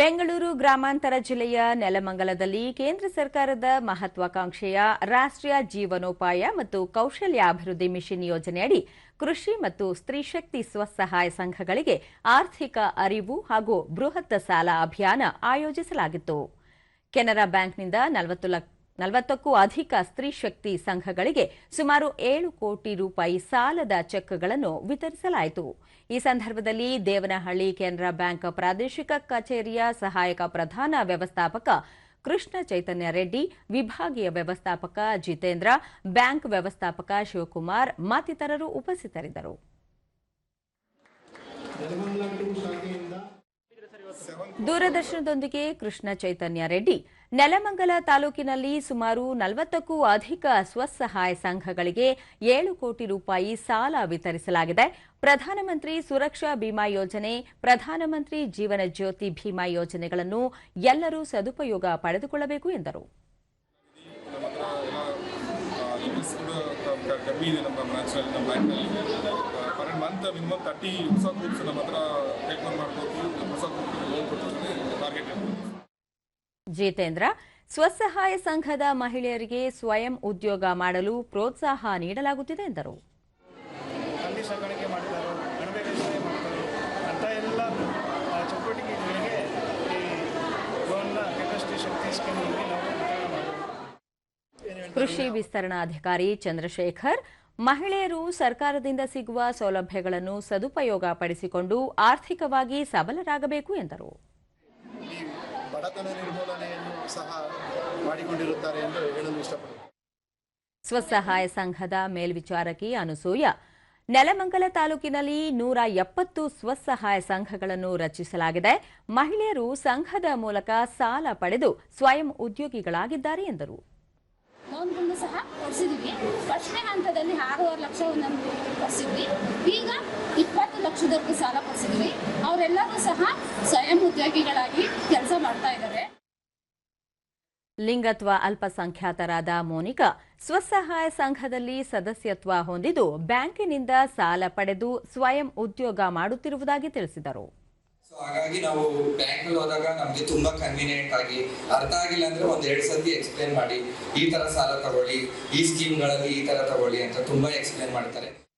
ಬೆಂಗಳೂರು ಗ್ರಾಮಾಂತರ ಜಿಲ್ಲೆಯ ನೆಲಮಂಗಲದಲ್ಲಿ ಕೇಂದ್ರ ಸರ್ಕಾರದ ಮಹತ್ವಾಕಾಂಕ್ಷೆಯ ರಾಷ್ಟ್ರೀಯ ಜೀವನೋಪಾಯ ಮತ್ತು ಕೌಶಲ್ಯಾಭಿವೃದ್ಧಿ ಮಿಷನ್ ಯೋಜನೆಯಡಿ ಕೃಷಿ ಮತ್ತು ಸ್ತ್ರೀಶಕ್ತಿ ಸ್ವಸಹಾಯ ಸಂಘಗಳಿಗೆ ಆರ್ಥಿಕ ಅರಿವು ಹಾಗೂ ಬೃಹತ್ ಸಾಲ ಅಭಿಯಾನ ಆಯೋಜಿಸಲಾಗಿತ್ತು. ಕೆನರಾ ಬ್ಯಾಂಕ್ನಿಂದ ನಲವತ್ತು ಲಕ್ಷ ನಲವತ್ತಕ್ಕೂ ಅಧಿಕ ಸ್ತ್ರೀ ಶಕ್ತಿ ಸಂಘಗಳಿಗೆ ಸುಮಾರು ಏಳು ಕೋಟಿ ರೂಪಾಯಿ ಸಾಲದ ಚೆಕ್ಗಳನ್ನು ವಿತರಿಸಲಾಯಿತು. ಈ ಸಂದರ್ಭದಲ್ಲಿ ದೇವನಹಳ್ಳಿ ಕೆನರಾ ಬ್ಯಾಂಕ್ ಪ್ರಾದೇಶಿಕ ಕಚೇರಿಯ ಸಹಾಯಕ ಪ್ರಧಾನ ವ್ಯವಸ್ಥಾಪಕ ಕೃಷ್ಣ ಚೈತನ್ಯ ರೆಡ್ಡಿ, ವಿಭಾಗೀಯ ವ್ಯವಸ್ಥಾಪಕ ಜಿತೇಂದ್ರ, ಬ್ಯಾಂಕ್ ವ್ಯವಸ್ಥಾಪಕ ಶಿವಕುಮಾರ್ ಮತ್ತಿತರರು ಉಪಸ್ಥಿತರಿದ್ದರು. ದೂರದರ್ಶನದೊಂದಿಗೆ ಕೃಷ್ಣ ಚೈತನ್ಯ ರೆಡ್ಡಿ. ನೆಲಮಂಗಲ ತಾಲೂಕಿನಲ್ಲಿ ಸುಮಾರು ನಲವತ್ತಕ್ಕೂ ಅಧಿಕ ಸ್ವಸಹಾಯ ಸಂಘಗಳಿಗೆ ಏಳು ಕೋಟಿ ರೂಪಾಯಿ ಸಾಲ ವಿತರಿಸಲಾಗಿದೆ. ಪ್ರಧಾನಮಂತ್ರಿ ಸುರಕ್ಷಾ ಬಿಮಾ ಯೋಜನೆ, ಪ್ರಧಾನಮಂತ್ರಿ ಜೀವನ ಜ್ಯೋತಿ ಭೀಮಾ ಯೋಜನೆಗಳನ್ನು ಎಲ್ಲರೂ ಸದುಪಯೋಗ ಪಡೆದುಕೊಳ್ಳಬೇಕು ಎಂದರು. ಮಂತ್ ಮಿನಿಮಮ್ ತರ್ಟಿ ಹೊಸ ಗ್ರೂಪ್ಸ್ ನಮ್ಮ ಹತ್ರ ಟೇಕ್ ಓನ್ ಮಾಡ್ಬೋದು. ಹೊಸ ಗ್ರೂಪ್ ಲೋನ್ ಕೊಡ್ತೀವಿ ಟಾರ್ಗೆಟ್ ಜಿತೇಂದ್ರ ಸ್ವಸಹಾಯ ಸಂಘದ ಮಹಿಳೆಯರಿಗೆ ಸ್ವಯಂ ಉದ್ಯೋಗ ಮಾಡಲು ಪ್ರೋತ್ಸಾಹ ನೀಡಲಾಗುತ್ತಿದೆ ಎಂದರು. ಹಂದಿ ಸಾಕಾಣಿಕೆ ಮಾಡ್ತಾರೆ ಅಣಬೆ ಬೇಸಾಯ ಮಾಡ್ತಾರೆ ಅಂಥ ಎಲ್ಲ ಚಟುವಟಿಕೆಗಳಿಗೆ ಈ ಲೋನ್ನ ಕೆಪಾಸಿಟಿ ಶಕ್ತಿ ಸ್ಕೀಮ್ನಲ್ಲಿ ನಾವು ಕೃಷಿ ವಿಸ್ತರಣಾಧಿಕಾರಿ ಚಂದ್ರಶೇಖರ್ ಮಹಿಳೆಯರು ಸರ್ಕಾರದಿಂದ ಸಿಗುವ ಸೌಲಭ್ಯಗಳನ್ನು ಸದುಪಯೋಗ ಪಡಿಸಿಕೊಂಡು ಆರ್ಥಿಕವಾಗಿ ಸಬಲರಾಗಬೇಕು ಎಂದರು. ಬಡತನ ನಿರ್ಮೂಲನೆಯನ್ನು ಸಹ ಮಾಡಿಕೊಂಡಿರುತ್ತಾರೆ ಎಂದು ಹೇಳಲು ಇಷ್ಟಪಡುತ್ತೇನೆ. ಸ್ವಸಹಾಯ ಸಂಘದ ಮೇಲ್ವಿಚಾರಕಿ ಅನುಸೂಯ ನೆಲಮಂಗಲ ತಾಲೂಕಿನಲ್ಲಿ ನೂರ ಎಪ್ಪತ್ತು ಸ್ವಸಹಾಯ ಸಂಘಗಳನ್ನು ರಚಿಸಲಾಗಿದೆ. ಮಹಿಳೆಯರು ಸಂಘದ ಮೂಲಕ ಸಾಲ ಪಡೆದು ಸ್ವಯಂ ಉದ್ಯೋಗಿಗಳಾಗಿದ್ದಾರೆ ಎಂದರು. ಲೋನ್ಗಳನ್ನು ಸಹ ಕೊಡಿಸಿದ್ವಿ ಫಸ್ಟ್ನೇ ಹಂತದಲ್ಲಿ ಆರೂವರೆ ಲಕ್ಷ ಒಂದೊಂದು ಕೊಡಿಸಿದ್ವಿ ಈಗ ಇಪ್ಪತ್ತು ಲಕ್ಷದವರೆಗೂ ಸಾಲ ಕೊಡಿಸಿದ್ವಿ. ಅವರೆಲ್ಲರೂ ಸಹ ಸ್ವಯಂ ಉದ್ಯೋಗಿಗಳಾಗಿ ಕೆಲಸ ಮಾಡ್ತಾ ಇದ್ದಾರೆ. ಲಿಂಗತ್ವ ಅಲ್ಪಸಂಖ್ಯಾತರಾದ ಮೋನಿಕಾ ಸ್ವಸಹಾಯ ಸಂಘದಲ್ಲಿ ಸದಸ್ಯತ್ವ ಹೊಂದಿದ್ದು ಬ್ಯಾಂಕಿನಿಂದ ಸಾಲ ಪಡೆದು ಸ್ವಯಂ ಉದ್ಯೋಗ ಮಾಡುತ್ತಿರುವುದಾಗಿ ತಿಳಿಸಿದರು. ಸೊ ಹಾಗಾಗಿ ನಾವು ಬ್ಯಾಂಕಲ್ಲಿ ಹೋದಾಗ ನಮಗೆ ತುಂಬಾ ಕನ್ವಿನಿಯೆಂಟ್ ಆಗಿ, ಅರ್ಥ ಆಗಿಲ್ಲ ಅಂದ್ರೆ ಒಂದ್ ಎರಡ್ ಸತಿ ಎಕ್ಸ್ಪ್ಲೇನ್ ಮಾಡಿ, ಈ ತರ ಸಾಲ ತಗೊಳ್ಳಿ, ಈ ಸ್ಕೀಮ್ಗಳಲ್ಲಿ ಈ ತರ ತಗೊಳ್ಳಿ ಅಂತ ತುಂಬಾ ಎಕ್ಸ್ಪ್ಲೇನ್ ಮಾಡ್ತಾರೆ.